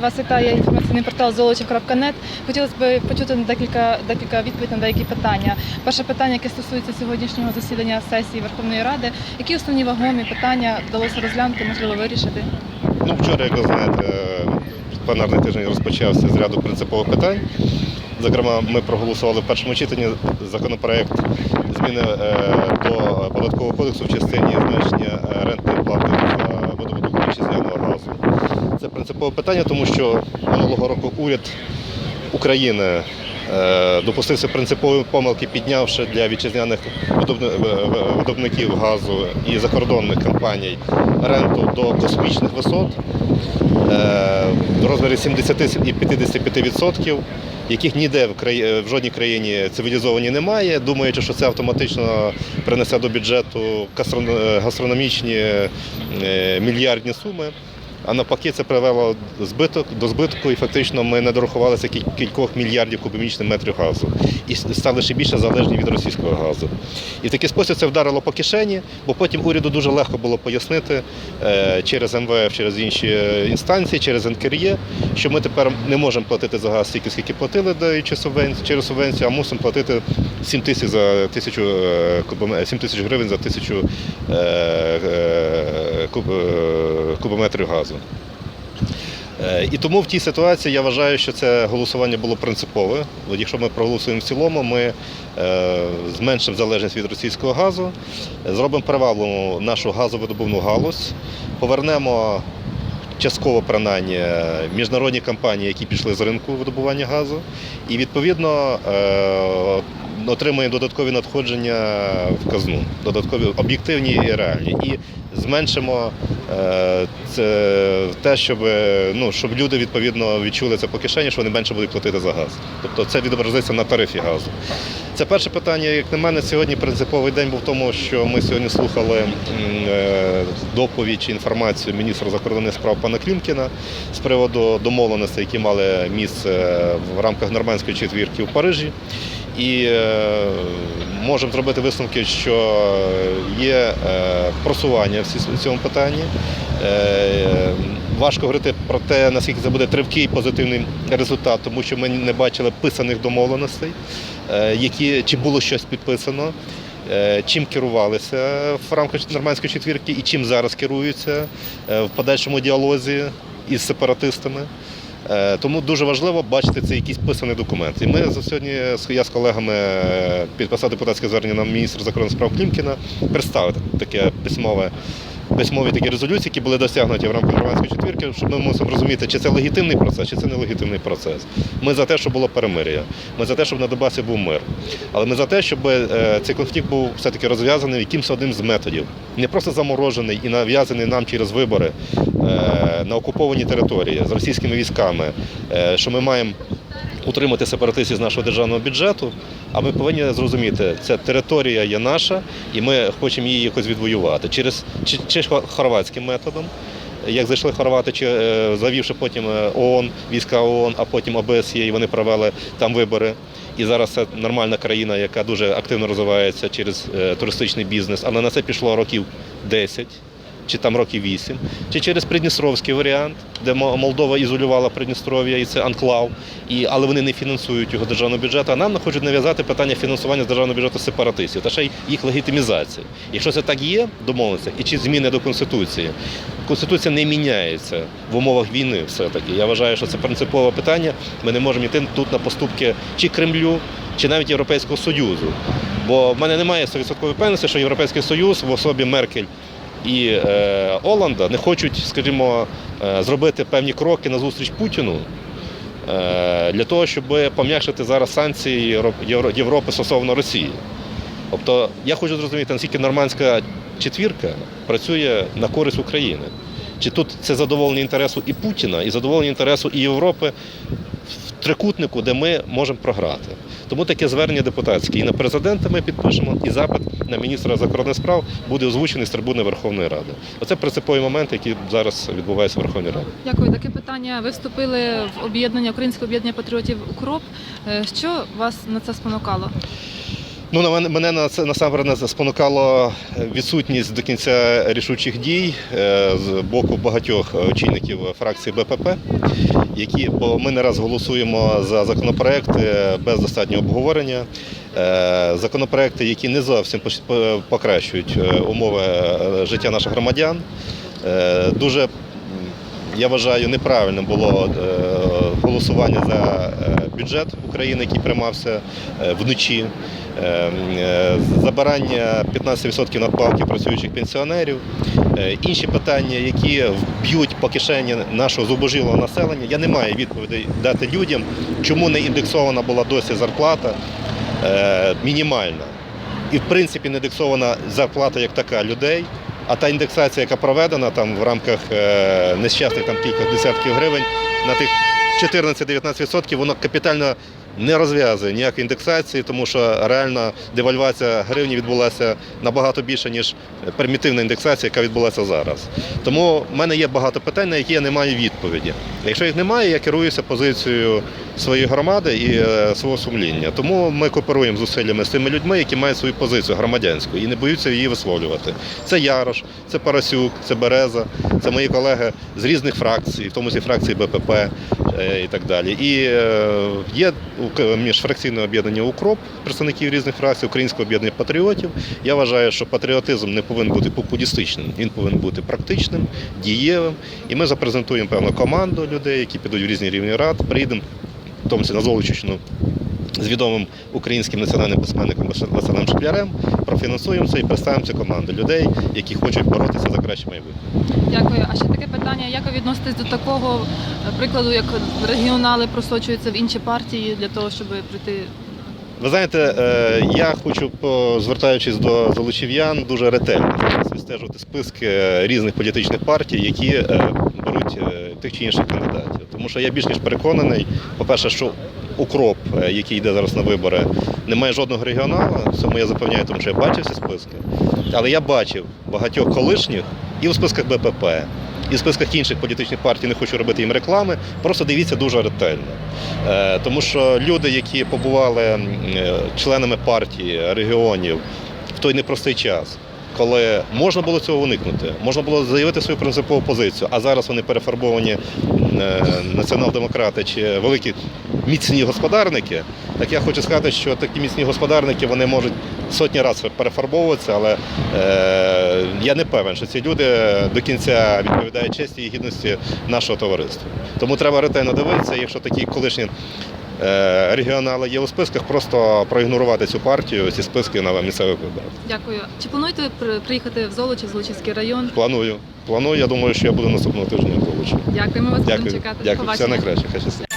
Вас вітає інформаційний портал золочів.нет. Хотілося б почути декілька, декілька відповідей на деякі питання. Перше питання, яке стосується сьогоднішнього засідання сесії Верховної Ради. Які основні вагомі питання вдалося розглянути, можливо, вирішити? Ну, вчора, як ви знаєте, пленарний тиждень розпочався з ряду принципових питань. Зокрема, ми проголосували в першому читанні законопроект зміни е, до податкового кодексу в частині зменшення е, рентної плати за видобуток вітчизняного газу. Це принципове питання, тому що минулого року уряд України е, допустився принципової помилки, піднявши для вітчизняних ви- ви- видобників газу і закордонних компаній ренту до космічних висот е, в розмірі 70 і 55%, яких ніде в, краї- в жодній країні цивілізованій немає, думаючи, що це автоматично принесе до бюджету гастрономічні е, мільярдні суми. А навпаки, це привело збиток до збитку, і фактично ми не дорахувалися кількох мільярдів кубічних метрів газу і стали ще більше залежні від російського газу. І в такий спосіб це вдарило по кишені, бо потім уряду дуже легко було пояснити е, через МВФ, через інші е, інстанції, через НКРЄ, що ми тепер не можемо платити за газ стільки, скільки платили даючи субвенцію, через субвенцію, а мусимо платити 7 тисяч за тисячу е, 7 тисяч гривень за тисячу е, е, куб, е, кубометрів газу. Е, І тому в тій ситуації я вважаю, що це голосування було принципове. Якщо ми проголосуємо в цілому, ми е, зменшимо залежність від російського газу, е, зробимо привалу нашу газовидобувну галузь, повернемо частково принаймні міжнародні компанії, які пішли з ринку видобування газу, і відповідно е, отримаємо додаткові надходження в казну, додаткові об'єктивні і реальні. І зменшимо е, це те, щоб, е, ну, щоб люди відповідно відчули це по кишені, що вони менше будуть платити за газ. Тобто це відобразиться на тарифі газу. Це перше питання, як на мене, сьогодні принциповий день був в тому, що ми сьогодні слухали е, доповідь чи інформацію міністра закордонних справ пана Клімкіна з приводу домовленостей, які мали місце в рамках нормандської четвірки у Парижі. І е, можемо зробити висновки, що є е, просування в цьому питанні. Е, Важко говорити про те, наскільки це буде тривкий позитивний результат, тому що ми не бачили писаних домовленостей, які, чи було щось підписано, чим керувалися в рамках нормандської четвірки і чим зараз керуються в подальшому діалозі із сепаратистами. Е, Тому дуже важливо бачити цей якийсь писаний документ. І ми за сьогодні я з колегами е, підписав депутатське звернення на міністра закордонних справ Клімкіна представити таке письмове. Письмові такі резолюції, які були досягнуті в рамках громадської четвірки, щоб ми мусимо розуміти, чи це легітимний процес, чи це нелегітимний процес. Ми за те, щоб було перемир'я. Ми за те, щоб на Донбасі був мир. Але ми за те, щоб е, цей конфлікт був все-таки розв'язаний якимось одним з методів. Не просто заморожений і нав'язаний нам через вибори е, на окупованій території з російськими військами, е, що ми маємо утримати сепаратистів з нашого державного бюджету. А ми повинні зрозуміти, це територія є наша, і ми хочемо її якось відвоювати через чи, чи хорватським методом. Як зайшли хорвати, чи е, завівши потім е, ООН, війська ООН, а потім ОБСЄ, і вони провели там вибори. І зараз це нормальна країна, яка дуже активно розвивається через е, туристичний бізнес, але на це пішло років 10 чи там років 8, чи через Придністровський варіант, де Молдова ізолювала Придністров'я і це анклав, і, але вони не фінансують його державного бюджету. А нам хочуть нав'язати питання фінансування з державного бюджету сепаратистів та ще й їх легітимізації. Якщо це так є в домовленостях, і чи зміни до Конституції, Конституція не міняється в умовах війни все-таки. Я вважаю, що це принципове питання. Ми не можемо йти тут на поступки чи Кремлю, чи навіть Європейського Союзу. Бо в мене немає 100% впевненості, що Європейський Союз в особі Меркель і е, Оланда не хочуть, скажімо, е, зробити певні кроки на зустріч Путіну е, для того, щоб пом'якшити зараз санкції Євро- Євро- Європи стосовно Росії. Тобто я хочу зрозуміти, наскільки нормандська четвірка працює на користь України. Чи тут це задоволення інтересу і Путіна, і задоволення інтересу і Європи трикутнику, де ми можемо програти. Тому таке звернення депутатське. І на президента ми підпишемо, і запит на міністра закордонних справ буде озвучений з трибуни Верховної Ради. Оце принципові моменти, які зараз відбуваються в Верховній Раді. Дякую. Таке питання. Ви вступили в об'єднання Українське об'єднання патріотів Укроп. Е, Що вас на це спонукало? Ну, на мене, мене насамперед нас спонукало відсутність до кінця рішучих дій е, з боку багатьох очільників фракції БПП, які, бо ми не раз голосуємо за законопроекти без достатнього обговорення. Е, Законопроекти, які не зовсім покращують е, умови е, життя наших громадян. Е, Дуже я вважаю, неправильним було е, голосування за е, бюджет України, який приймався е, вночі. Е, Забирання 15% надбавки працюючих пенсіонерів, інші питання, які вб'ють по кишені нашого зубожілого населення. Я не маю відповідей дати людям, чому не індексована була досі зарплата мінімальна. І в принципі не індексована зарплата як така людей. А та індексація, яка проведена там в рамках нещасних там кілька десятків гривень на тих 14-19%, воно капітально не розв'язує ніякої індексації, тому що реальна девальвація гривні відбулася набагато більше, ніж примітивна індексація, яка відбулася зараз. Тому в мене є багато питань, на які я не маю відповіді. Якщо їх немає, я керуюся позицією своєї громади і е, свого сумління. Тому ми кооперуємо зусиллями з тими людьми, які мають свою позицію громадянську і не боються її висловлювати. Це Ярош, це Парасюк, це Береза, це мої колеги з різних фракцій, в тому числі фракції БПП е, і так далі. І е, є міжфракційне об'єднання УКРОП, представників різних фракцій, Українського об'єднання патріотів. Я вважаю, що патріотизм не повинен бути популістичним, він повинен бути практичним, дієвим. І ми запрезентуємо певну команду людей, які підуть в різні рівні рад, приїдемо, в тому числі на Золочівщину, з відомим українським національним письменником Василем Шклярем, профінансуємо це і представимо цю команду людей, які хочуть боротися за краще майбутнє. Дякую. А ще таке питання: як ви відноситесь до такого е, прикладу, як регіонали просочуються в інші партії для того, щоб прийти? Ви знаєте, е, я хочу, звертаючись до залучів'ян, дуже ретельно зараз списки різних політичних партій, які е, беруть е, тих чи інших кандидатів. Тому що я більш ніж переконаний, по-перше, що укроп, е, який йде зараз на вибори, не має жодного регіонала. В цьому я запевняю, тому що я бачив ці списки. Але я бачив багатьох колишніх і в списках БПП, і в списках інших політичних партій, не хочу робити їм реклами. Просто дивіться дуже ретельно. Е, Тому що люди, які побували е, членами партії, регіонів в той непростий час, коли можна було цього уникнути, можна було заявити свою принципову позицію, а зараз вони перефарбовані е, націонал-демократи чи великі міцні господарники, так я хочу сказати, що такі міцні господарники вони можуть сотні разів перефарбовуватися, але е, я не певен, що ці люди до кінця відповідають честі і гідності нашого товариства. Тому треба ретельно дивитися, якщо такі колишні регіонали є у списках, просто проігнорувати цю партію, ці списки на місцевих виборах. Дякую. Чи плануєте приїхати в Золочів, Золочівський район? Планую. Планую, я думаю, що я буду наступного тижня в Золочі. Дякуємо вас, будемо чекати. Дякую. Все найкраще. Хай щастить.